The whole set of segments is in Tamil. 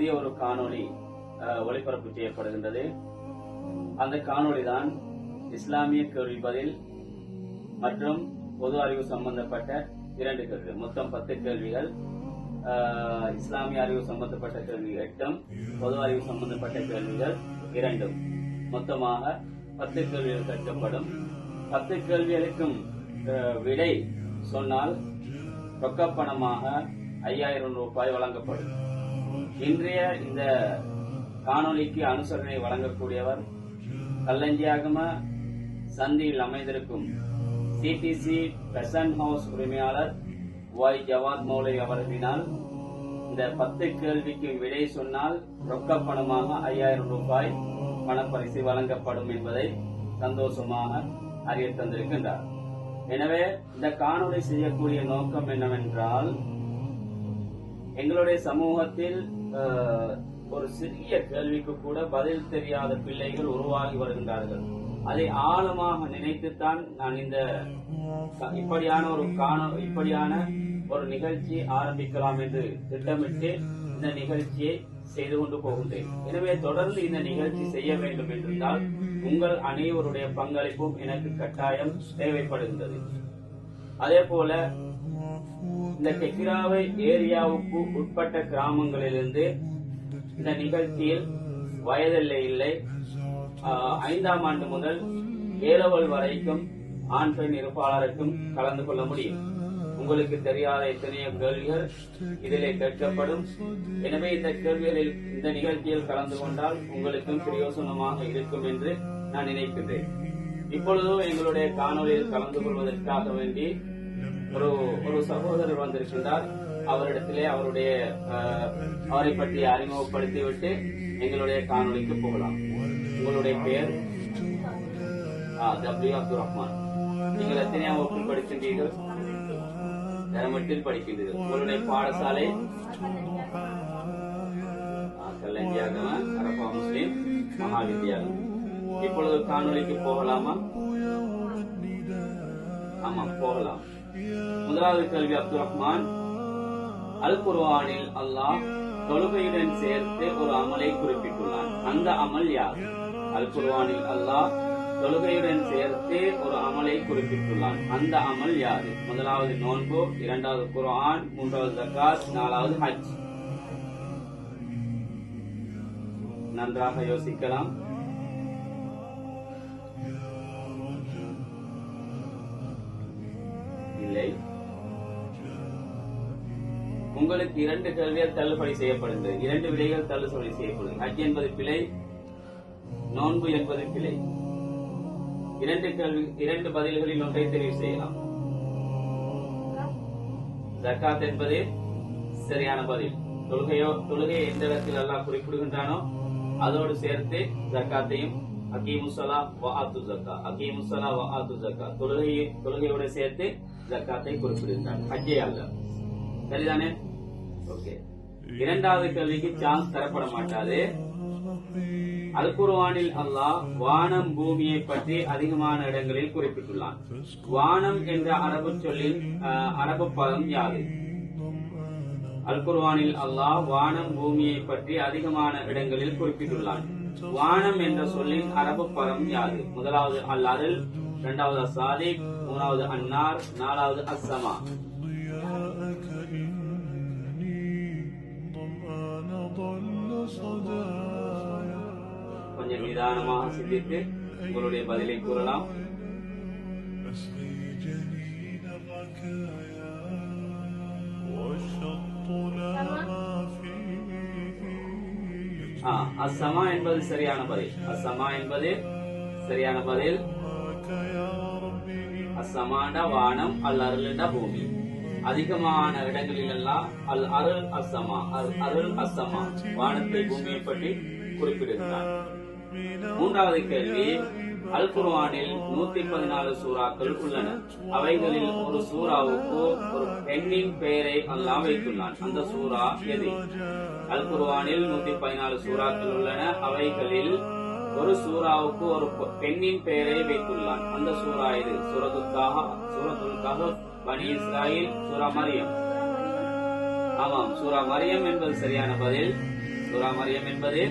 புதிய ஒரு காணொளி அஹ், ஒளிபரப்பு செய்யப்படுகின்றது. அந்த காணொளி தான் இஸ்லாமிய கேள்வி பதில் மற்றும் பொது அறிவு சம்பந்தப்பட்ட இரண்டு கேள்விகள். மொத்தம் பத்து கேள்விகள். இஸ்லாமிய அறிவு சம்பந்தப்பட்ட கேள்வி எட்டும் பொது அறிவு சம்பந்தப்பட்ட கேள்விகள் இரண்டும். மொத்தமாக பத்து கேள்விகள் கேட்கப்படும் பத்து கேள்விகளுக்கும் விடை சொன்னால் ரொக்கப்பணமாக ஐயாயிரம் ரூபாய் வழங்கப்படும். இன்றைய இந்த காணொளிக்கு அனுசரணை வழங்கக்கூடியவர் கல்லஞ்சியாகம சந்தியில் அமைந்திருக்கும் சிடிசி பெசன் ஹவுஸ் உரிமையாளர் ஒய் ஜவாத் மௌலை அவர்களினால் இந்த பத்து கேள்விக்கு விடை சொன்னால் ரொக்க பணமாக ஐயாயிரம் ரூபாய் பணப்பரிசு வழங்கப்படும் என்பதை சந்தோஷமாக அறிய தந்திருக்கின்றார். எனவே இந்த காணொளி செய்யக்கூடிய நோக்கம் என்னவென்றால் எங்களுடைய சமூகத்தில் ஒரு சிறிய கேள்விக்கு கூட பதில் தெரியாத பிள்ளைகள் உருவாகி வருகின்றார்கள். அதை ஆழமாக நினைத்துத்தான் நான் இந்த இப்படியான ஒரு காண இப்படியான ஒரு நிகழ்ச்சி ஆரம்பிக்கலாம் என்று திட்டமிட்டு இந்த நிகழ்ச்சியை செய்து கொண்டு போகின்றேன். எனவே தொடர்ந்து இந்த நிகழ்ச்சி செய்ய வேண்டும் என்றால் உங்கள் அனைவருடைய பங்களிப்பும் எனக்கு கட்டாயம் தேவைப்படுகின்றது. அதே போல இந்த கெக்கிராவை ஏரியாவுக்கு உட்பட்ட கிராமங்களிலிருந்து இந்த நிகழ்ச்சியில் வயதில்லை இல்லை. ஐந்தாம் ஆண்டு முதல் ஏலவல் வரைக்கும் ஆண் பெண் இருப்பாளருக்கும் கலந்து கொள்ள முடியும். உங்களுக்கு தெரியாத எத்தனையோ கேள்விகள் இதிலே கேட்கப்படும். எனவே இந்த கேள்விகளில் இந்த நிகழ்ச்சியில் கலந்து கொண்டால் உங்களுக்கும் பிரயோசனமாக இருக்கும் என்று நான் நினைக்கின்றேன். இப்பொழுதும் எங்களுடைய காணொலியில் கலந்து கொள்வதற்காக வேண்டி ஒரு ஒரு சகோதரர் வந்திருக்கின்றார். அவரிடத்திலே அவருடைய அவரை பற்றி அறிமுகப்படுத்திவிட்டு எங்களுடைய காணொலிக்கு போகலாம். உங்களுடைய பெயர் டபிள்யூ அப்துல் ரஹ்மான். நீங்கள் எத்தனையாம் வகுப்பில் படிக்கின்றீர்கள்? தரமட்டில் படிக்கின்றீர்கள். உங்களுடைய பாடசாலை? கல்லஞ்சியாக அரபா மகாவித்யாலயம். இப்பொழுது காணொலிக்கு போகலாமா? ஆமா போகலாம். முதலாவது கல்வி அப்துல் ரஹ்மான். அல் குர்வானில் அல்லாஹ் தொழுகையுடன் சேர்த்து ஒரு அமலை குறிப்பிட்டுள்ளான். அந்த அமல் யார்? அல் குர்வானில் அல்லாஹ் தொழுகையுடன் சேர்த்து ஒரு அமலை குறிப்பிட்டுள்ளான். அந்த அமல் யாது முதலாவது நோன்பு இரண்டாவது குர்ஆன் மூன்றாவது ஜக்காத் நாலாவது ஹஜ். நன்றாக யோசிக்கலாம். இல்லை. உங்களுக்கு இரண்டு கேள்விகள் தள்ளுபடி செய்யப்படுகிறது. இரண்டு விலைகள் தள்ளுபடி செய்யப்படும் ஹஜ் என்பது பிழை நோன்பு என்பது பிழை. இரண்டு கேள்வி இரண்டு பதில்களில் ஒன்றை தெரிவு செய்யலாம். ஜக்காத் என்பது சரியான பதில். தொழுகையோ தொழுகையை எந்த இடத்தில் எல்லாம் குறிப்பிடுகின்றானோ அதோடு சேர்த்து ஜக்காத்தையும் அகீமுசலா வஹாத்து ஜக்கா. அகீமுசலா வஹாத்து ஜக்கா. தொழுகையை தொழுகையோட சேர்த்து ஜக்காத்தை குறிப்பிடுகிறார். ஹஜ்ஜே அல்ல. சரிதானே? ஓகே. இரண்டாவது கேள்விக்கு சான்ஸ் தரப்பட மாட்டாது. அல்குர்வானில் அல்லாஹ் வானம் பூமியை பற்றி அதிகமான இடங்களில் குறிப்பிட்டுள்ளான். வானம் என்ற அரபு சொல்லின் அரபு பதம் யாது? அல்குர்வானில் அல்லாஹ் வானம் பூமியை பற்றி அதிகமான இடங்களில் குறிப்பிட்டுள்ளான். வானம் என்ற சொல்லின் அரபு பரம் யாது முதலாவது அல் அருள் இரண்டாவது அசாதிக் மூணாவது அன்னார் நாலாவது அஸ்ஸமா கொஞ்சம் நிதானமாக சிந்தித்து உங்களுடைய பதிலை கூறலாம். அசமா என்பது சரியான பதில். அசமா என்பது சரியான பதில். அசமாண்டா வானம் அல் அருளண்டா பூமி. அதிகமான இடங்களில் எல்லாம் அல் அருள் அசமா அல் அருள் அசமா வானத்தை பூமியை பற்றி குறிப்பிடுகிறார். மூன்றாவது கேள்வி அல் குர்வானில் நூத்தி பதினாலு சூறாக்கள் உள்ளன. அவைகளில் ஒரு சூறாவுக்கு ஒரு பெண்ணின் பெயரை அல்லாஹ் வைத்துள்ளான். அந்த சூறா எது? அல் குர்வானில் நூத்தி பதினாலு சூறாக்கள் உள்ளன. அவைகளில் ஒரு சூறாவுக்கு ஒரு பெண்ணின் பெயரை வைத்துள்ளான். அந்த சூறா இது சூரத்துக்காக சூரத்துக்காக பனி இஸ்ராயில் சூரா மரியம். ஆமாம் சூரா மரியம் என்பது சரியான பதில். சூரா மரியம் என்பது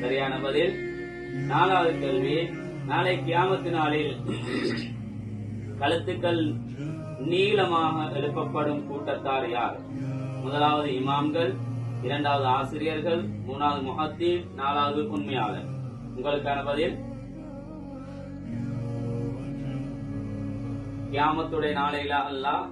சரியான பதில். நாலாவது கேள்வி நாளை கியாமத்து நாளில் கழுத்துக்கள் நீளமாக எழுப்பப்படும் கூட்டத்தார் யார்? முதலாவது இமாம்கள் இரண்டாவது ஆசிரியர்கள் மூணாவது முஹத்தீன் நாலாவது உண்மையாளர் உங்களுக்கான பதில்? கியாமத்துடைய நாளையில அல்லாஹ்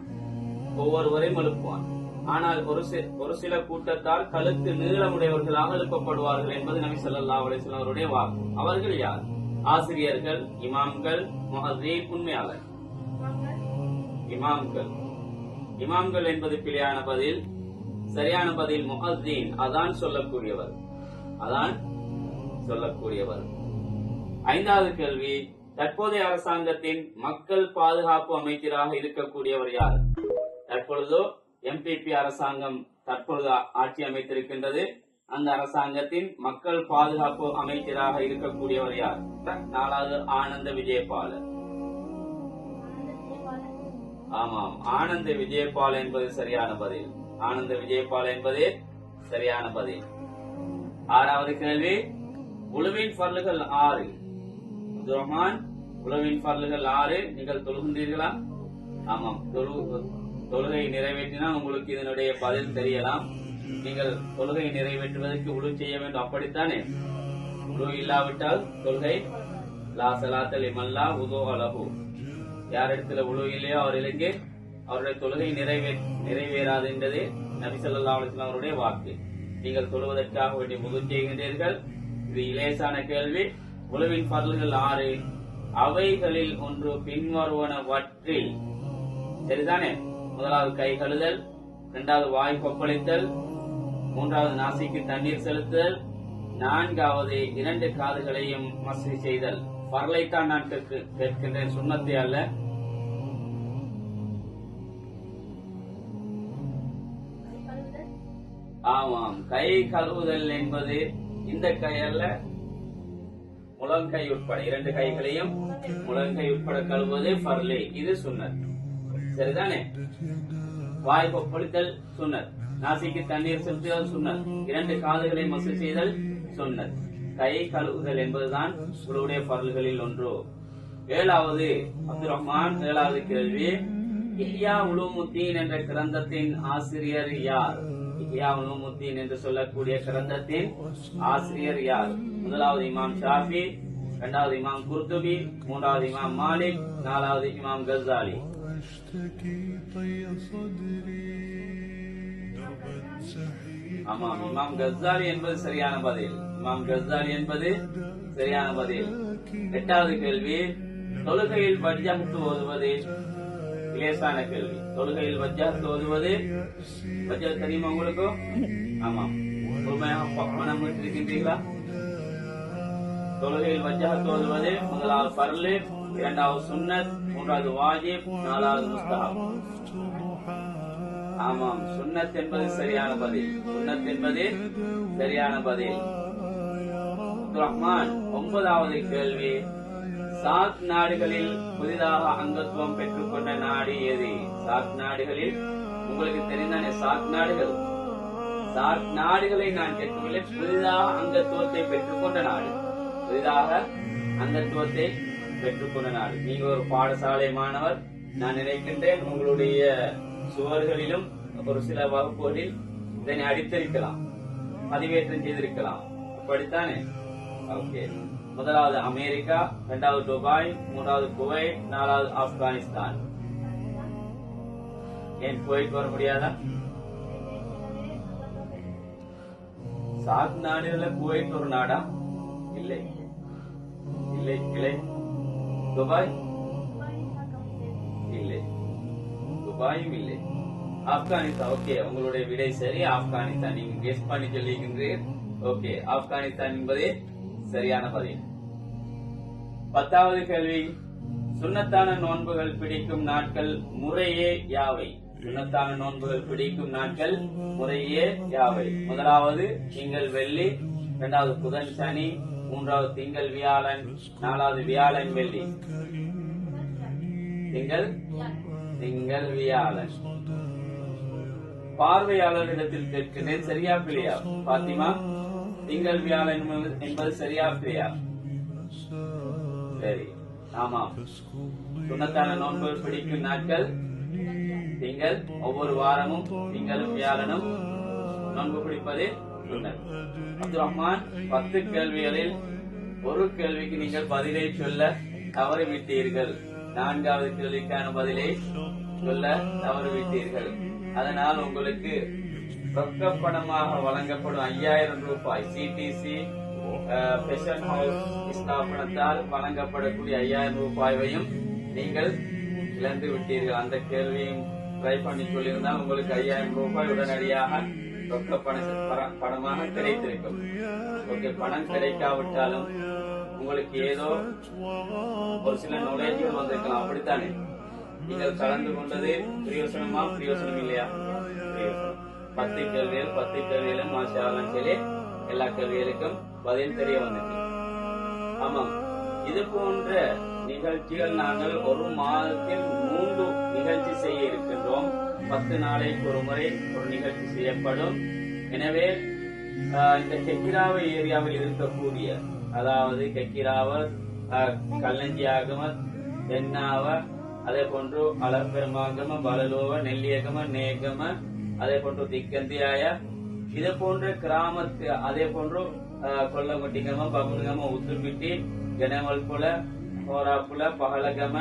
ஒவ்வொருவரையும் எழுப்புவான். ஆனால் ஒரு ஒரு சில கூட்டத்தார் கழுத்து நீளமுடையவர்களாக எழுப்பப்படுவார்கள் என்பது நபி சொல்லா அலைஹி வஸல்லம் அவருடைய வாக்கு. அவர்கள் யார்? ஆசிரியர்கள் இமாம்கள் முஹத்தீன் உண்மையாளர். இமாம்கள். இமாம்கள் என்பது பிழையான பதில் சரியான பதில் முஹத்தீன் அதான் சொல்லக்கூடியவர். அதான் சொல்லக்கூடியவர். ஐந்தாவது கேள்வி தற்போதைய அரசாங்கத்தின் மக்கள் பாதுகாப்பு அமைச்சராக இருக்கக்கூடியவர் யார்? தற்பொழுதோ எம்பிபி அரசாங்கம் தற்பொழுது ஆட்சி அமைத்திருக்கின்றது. அந்த அரசாங்கத்தின் மக்கள் பாதுகாப்பு அமைச்சராக இருக்கக்கூடியவர் யார்? நாலாவது ஆனந்த விஜயபாலன். ஆமாம் ஆனந்த விஜயபால் என்பது சரியான பதில். ஆனந்த விஜயபால் என்பது சரியான பதில். ஆறாவது கேள்வி உழுவின் பல்லுகள் ஆறு. ரஹ்மான் உழவின் பல்லுகள் ஆறு. நீங்கள் தொழுகின்றீர்களா? ஆமாம் தொழு தொழுகை நிறைவேற்றினால் உங்களுக்கு இதனுடைய பதில் தெரியலாம். நீங்கள் தொழுகை நிறைவேற்றுவதற்கு உழு செய்ய வேண்டும். அப்படித்தானே? உழு இல்லாவிட்டால் கொள்கை லா மல்லா உதோ அலகு யார் இடத்துல உழு இல்லையோ அவர்களுக்கு அவருடைய தொழுகை நிறைவே நிறைவேறாது என்பது நபிசல்லா ஸல்லல்லாஹு அவருடைய வாக்கு. நீங்கள் தொழுவதற்காக வேண்டிய முது செய்கின்றீர்கள்? இது இலேசான கேள்வி. உழவின் பதில்கள் ஆறு. அவைகளில் ஒன்று பின்வருவனவற்றில் சரிதானே? முதலாவது கை கழுதல் இரண்டாவது வாய் கொப்பளித்தல் மூன்றாவது நாசிக்கு தண்ணீர் செலுத்தல் நான்காவது இரண்டு காதுகளையும் மசி செய்தல். பரலைத்தான் நான் கேட்க- கேட்கின்றேன் சுண்ணத்தை அல்ல. ஆமாம் கை கழுவுதல் என்பது இந்த கை அல்ல முழங்கை உட்பட இரண்டு கைகளையும் முழங்கை உட்பட கழுவுவது பர்லே இது சுண்ணத். சரிதானே? வாய் கொப்பளித்தல் சுண்ணத். நாசிக்கு தண்ணீர் செலுத்துதல் சுன்னத் இரண்டு காதுகளை மசு செய்தல் சுன்னத் கை கழுவுதல் என்பதுதான் உங்களுடைய பரல்களில் ஒன்று. ஏழாவது அப்துல் ரஹ்மான் ஏழாவது கேள்வி. இஹ்யா உலுமுத்தீன் என்ற கிரந்தத்தின் ஆசிரியர் யார்? இஹ்யா உலுமுத்தீன் என்று சொல்லக்கூடிய கிரந்தத்தின் ஆசிரியர் யார்? முதலாவது இமாம் ஷாஃபி இரண்டாவது இமாம் குர்துபி மூன்றாவது இமாம் மாலிக் நாலாவது இமாம் கசாலி ஆமாம் இமாம் கஸ்தாலி என்பது சரியான பதில். இமாம் கஸ்தாலி என்பது சரியான பதில். எட்டாவது கேள்வி தொழுகையில் பட்ஜாமுத்து ஓதுவது லேசான கேள்வி. தொழுகையில் பட்ஜாத்து ஓதுவது பட்ஜெட் தெரியுமா உங்களுக்கு? ஆமாம். முழுமையாக மனம் இருக்கின்றீங்களா தொழுகையில் வஜ்ஜாத் ஓதுவது முதலாவது பர்லு இரண்டாவது சுன்னத் மூன்றாவது வாஜிப் நாலாவது முஸ்தகம் ஆமாம் சுண்ணத் என்பது சரியான பதில். சுண்ணத் என்பது சரியான பதில். ரஹ்மான் ஒன்பதாவது கேள்வி. சாத் நாடுகளில் புதிதாக அங்கத்துவம் பெற்றுக்கொண்ட நாடு எது? சாத் நாடுகளில்? உங்களுக்கு தெரிந்தானே சாத் நாடுகள்? சாத் நாடுகளை நான் கேட்கவில்லை. புதிதாக அங்கத்துவத்தை பெற்றுக்கொண்ட நாடு. புதிதாக அங்கத்துவத்தை பெற்றுக்கொண்ட நாடு. நீங்க ஒரு பாடசாலை மாணவர். நான் நினைக்கின்றேன் உங்களுடைய சுவர்களிலும் ஒரு சில வகுப்புகளில் இதனை அடித்திருக்கலாம் பதிவேற்றம் செய்திருக்கலாம். அப்படித்தானே? ஓகே. முதலாவது அமெரிக்கா இரண்டாவது துபாய் மூன்றாவது குவைத் நாலாவது ஆப்கானிஸ்தான். ஏன் குவைத் வர முடியாதா? சாத் நாடுகள்ல குவைத் ஒரு நாடா? இல்லை. இல்லை. இல்லை துபாய்? இல்லை. துபாயும் இல்லை ஆப்கானிஸ்தான் ஓகே உங்களுடைய விடை சரி. ஆப்கானிஸ்தான் நீங்க கெஸ் பண்ணி சொல்லியிருக்கின்றீர் ஓகே ஆப்கானிஸ்தான் என்பதே சரியான பதில். பத்தாவது கேள்வி. சுண்ணத்தான நோன்புகள் பிடிக்கும் நாட்கள் முறையே யாவை? சுண்ணத்தான நோன்புகள் பிடிக்கும் நாட்கள் முறையே யாவை? முதலாவது திங்கள் வெள்ளி. இரண்டாவது புதன் சனி. மூன்றாவது திங்கள் வியாழன். நாலாவது வியாழன் வெள்ளி. திங்கள் திங்கள் வியாழன் பார்வையாளரிடத்தில் கேட்கிறேன் சரியா பிள்ளையா பாத்திமா திங்கள் வியாழன் என்பது- என்பது சரியா பிள்ளையா சரி ஆமாம். சுண்ணத்தான நோன்பு பிடிக்கும் நாட்கள் திங்கள் ஒவ்வொரு வாரமும் திங்களும் வியாழனும். நோன்பு பிடிப்பதே சுன்னத் அப்துல் ரஹ்மான் பத்து கேள்விகளில் ஒரு கேள்விக்கு நீங்கள் பதிலை சொல்ல தவறிவிட்டீர்கள். நான்காவது கேள்விக்கான பதிலை சொல்ல தவறுவிட்டீர்கள். அதனால் உங்களுக்கு ரொக்கப்பணமாக வழங்கப்படும் ஐயாயிரம் ரூபாய் சிடிசி பெஷன் ஹவுஸ் ஸ்தாபனத்தால் வழங்கப்படக்கூடிய ஐயாயிரம் ரூபாயையும் நீங்கள் இழந்து விட்டீர்கள். அந்த கேள்வியும் ட்ரை பண்ணி சொல்லியிருந்தால் உங்களுக்கு ஐயாயிரம் ரூபாய் உடனடியாக ரொக்க பண- பணமாக கிடைத்திருக்கும். ஓகே பணம் கிடைக்காவிட்டாலும் உங்களுக்கு ஏதோ ஒரு சில நுழைவுகள் வந்திருக்கலாம். அப்படித்தானே? நீங்கள் கலந்து கொண்டது பிரியோசனமா? பிரியோசனம் இல்லையா? பத்து கேள்விகள் பத்து கேள்விகளும் மாஷாலாம் சொல்லி எல்லா கேள்விகளுக்கும் பதில் தெரிய வந்துச்சு ஆமாம். இது போன்ற நிகழ்ச்சிகள் நாங்கள் ஒரு மாதத்தில் மூன்று நிகழ்ச்சி செய்ய இருக்கின்றோம். பத்து நாளைக்கு ஒரு முறை ஒரு நிகழ்ச்சி செய்யப்படும். எனவே இந்த செக்கிராவை ஏரியாவில் இருக்கக்கூடிய அதாவது கெக்கிராவ கல்லஞ்சி ஆகம தென்னாவ அதே போன்று அலப்பெருமாகம பலலோவ நெல்லியகம நேகம அதே போன்று திக்கந்தியாய இதே போன்று கிராமத்து அதே போன்று அஹ், கொல்லங்குட்டிகம பகுனுகம உத்துப்பிட்டி கனவல்புல ஹோராப்புல பகலகம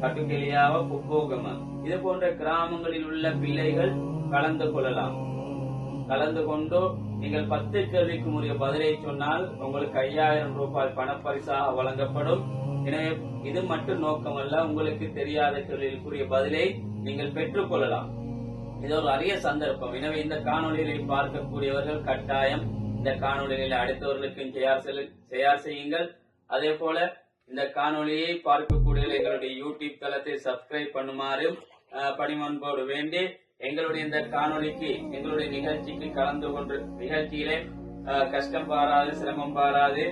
கட்டுக்கிளியாவ புக்கோகம இது போன்ற கிராமங்களில் உள்ள பிள்ளைகள் கலந்து கொள்ளலாம். கலந்து கொண்டு நீங்கள் பத்து கேள்விக்கு உரிய பதிலை சொன்னால் உங்களுக்கு ஐயாயிரம் ரூபாய் பணப்பரிசாக வழங்கப்படும். எனவே இது மட்டும் நோக்கமல்ல உங்களுக்கு தெரியாத கேள்விக்குரிய பதிலை நீங்கள் பெற்றுக் கொள்ளலாம். இது ஒரு அரிய சந்தர்ப்பம். எனவே இந்த காணொலிகளை பார்க்கக்கூடியவர்கள் கட்டாயம் இந்த காணொலிகளை அடுத்தவர்களுக்கும் தயார் செய்யுங்கள். அதே போல இந்த காணொலியை பார்க்கக்கூடிய எங்களுடைய யூடியூப் தளத்தை சப்ஸ்கிரைப் பண்ணுமாறு பணிமன்போடு வேண்டி எங்களுடைய இந்த காணொளிக்கு எங்களுடைய நிகழ்ச்சிக்கு கலந்து கொண்டு நிகழ்ச்சியிலே கஷ்டம் பாராது சிரமம் பாராது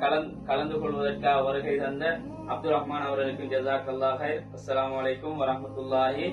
கலந்து கலந்து கொள்வதற்காக வருகை தந்த அப்துல் ரஹ்மான் அவர்களுக்கு ஜசாக் அஸ்லாம் அஸ்ஸலாமு வரமத்துல்லாஹி வரஹ்மத்துல்லாஹி